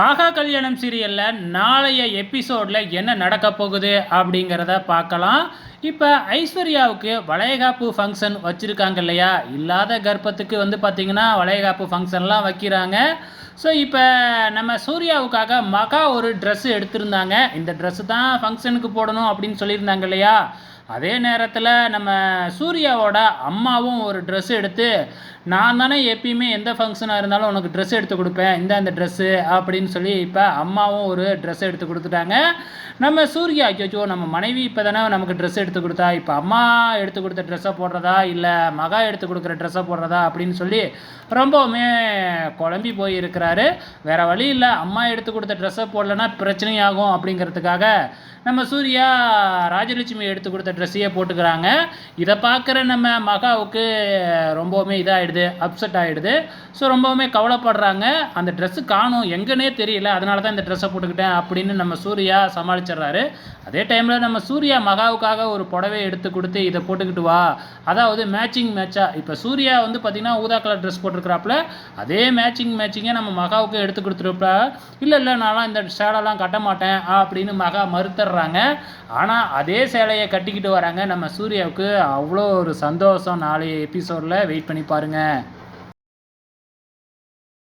ஆகா கல்யாணம் சீரியலில் நாளைய எபிசோடில் என்ன நடக்க போகுது அப்படிங்கிறத பார்க்கலாம். இப்போ ஐஸ்வர்யாவுக்கு வளையகாப்பு ஃபங்க்ஷன் வச்சுருக்காங்க இல்லையா? இல்லாத கர்ப்பத்துக்கு வந்து பார்த்திங்கன்னா வளையகாப்பு ஃபங்க்ஷன்லாம் வைக்கிறாங்க. ஸோ இப்போ நம்ம சூர்யாவுக்காக மகா ஒரு ட்ரெஸ்ஸு எடுத்திருந்தாங்க. இந்த ட்ரெஸ்ஸு தான் ஃபங்க்ஷனுக்கு போடணும் அப்படின்னு சொல்லியிருந்தாங்க இல்லையா? அதே நேரத்தில் நம்ம சூர்யாவோட அம்மாவும் ஒரு ட்ரெஸ் எடுத்து நான் தானே எப்பயுமே எந்த ஃபங்க்ஷனாக இருந்தாலும் உனக்கு ட்ரெஸ் எடுத்து கொடுப்பேன். இந்த அந்த ட்ரெஸ்ஸு அப்படின்னு சொல்லி இப்போ அம்மாவும் ஒரு ட்ரெஸ் எடுத்து கொடுத்துட்டாங்க. நம்ம சூர்யா ஐயோ நம்ம மனைவி இப்போ தானே நமக்கு ட்ரெஸ் எடுத்து கொடுத்தா இப்போ அம்மா எடுத்து கொடுத்த ட்ரெஸ்ஸை போடுறதா இல்லை மகா எடுத்து கொடுக்குற ட்ரெஸ்ஸை போடுறதா அப்படின்னு சொல்லி ரொம்பவுமே குழம்பி போயிருக்கிறாரு. வேறு வழி இல்லை. அம்மா எடுத்து கொடுத்த ட்ரெஸ்ஸை போடலன்னா பிரச்சனையாகும் அப்படிங்கிறதுக்காக நம்ம சூர்யா ராஜலட்சுமி எடுத்து கொடுத்த ட்ரெஸ்ஸையே போட்டுக்கிறாங்க. இதை பார்க்குற நம்ம மகாவுக்கு ரொம்பவுமே இதாகிடுது அப்செட் ஆகிடுது ஸோ ரொம்பவுமே கவலைப்படுறாங்க. அந்த ட்ரெஸ்ஸு காணும் எங்கன்னே தெரியல. அதனால தான் இந்த ட்ரெஸ்ஸை போட்டுக்கிட்டேன் அப்படின்னு நம்ம சூர்யா சமாளிச்சிடுறாரு. அதே டைமில் நம்ம சூர்யா மகாவுக்காக ஒரு புடவை எடுத்து கொடுத்து இதை போட்டுக்கிட்டு வா. அதாவது மேட்சிங் மேட்சாக இப்போ சூர்யா வந்து பார்த்திங்கன்னா ஊதா கலர் ட்ரெஸ் போட்டிருக்கிறாப்புல. அதே மேட்சிங் மேட்சிங்கே நம்ம மகாவுக்கு எடுத்து கொடுத்துருப்பா. இல்லை இல்லை நான்லாம் இந்த ஷேடெல்லாம் கட்ட மாட்டேன் அப்படின்னு மகா மறுத்துடுறாங்க ஆனால் அதே சேலையை கட்டிக்கிட்டு வராங்க. நம்ம சூர்யாவுக்கு அவ்வளோ ஒரு சந்தோஷம். நாளைய எபிசோடில் வெயிட் பண்ணி பாருங்கள்